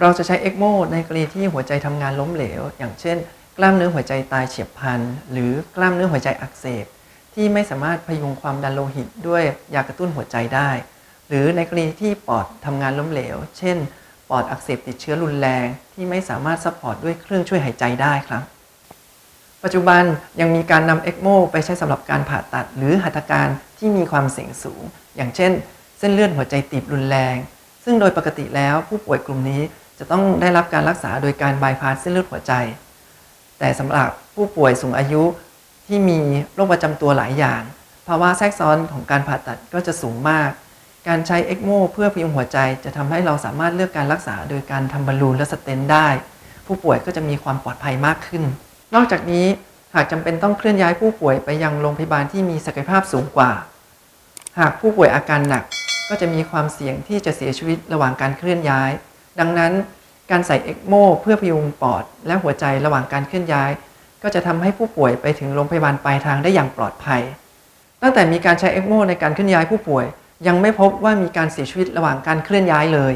เราจะใช้เอ็กโมในกรณีที่หัวใจทำงานล้มเหลว อย่างเช่น กล้ามเนื้อหัวใจตายเฉียบพลัน หรือกล้ามเนื้อหัวใจอักเสบ ที่ไม่สามารถพยุงความดันโลหิตด้วยยากระตุ้นหัวใจได้ หรือในกรณีที่ปอดทำงานล้มเหลว เช่น ปอดอักเสบติดเชื้อรุนแรง ที่ไม่สามารถซัพพอร์ตด้วยเครื่องช่วยหายใจได้ครับ ปัจจุบันยังมีการนำเอ็กโมไปใช้สำหรับการผ่าตัด หรือหัตถการที่มีความเสี่ยงสูง อย่างเช่น เส้นเลือดหัวใจตีบรุนแรง ซึ่งโดยปกติแล้วผู้ป่วยกลุ่มนี้ จะต้องได้รับการรักษาโดยการบายพาสเส้นเลือดหัวใจ แต่สำหรับผู้ป่วยสูงอายุที่มีโรคประจำตัวหลายอย่าง ภาวะแทรกซ้อนของการผ่าตัดก็จะสูงมาก การใช้เอ็กโมเพื่อพยุงหัวใจ จะทำให้เราสามารถเลือกการรักษาโดยการทำบอลลูนและสเตนได้ ผู้ป่วยก็จะมีความปลอดภัยมากขึ้น นอกจากนี้หากจำเป็นต้องเคลื่อนย้ายผู้ป่วยไปยังโรงพยาบาลที่มีศักยภาพสูงกว่า หากผู้ป่วยอาการหนักก็จะมีความเสี่ยงที่จะเสียชีวิตระหว่างการเคลื่อนย้าย ดังนั้นการใส่เอ็กโมเพื่อพยุงปอดและหัวใจระหว่างการเคลื่อนย้าย ก็จะทำให้ผู้ป่วยไปถึงโรงพยาบาลปลายทางได้อย่างปลอดภัย ตั้งแต่มีการใช้เอ็กโมในการเคลื่อนย้ายผู้ป่วย ยังไม่พบว่ามีการเสียชีวิตระหว่างการเคลื่อนย้ายเลย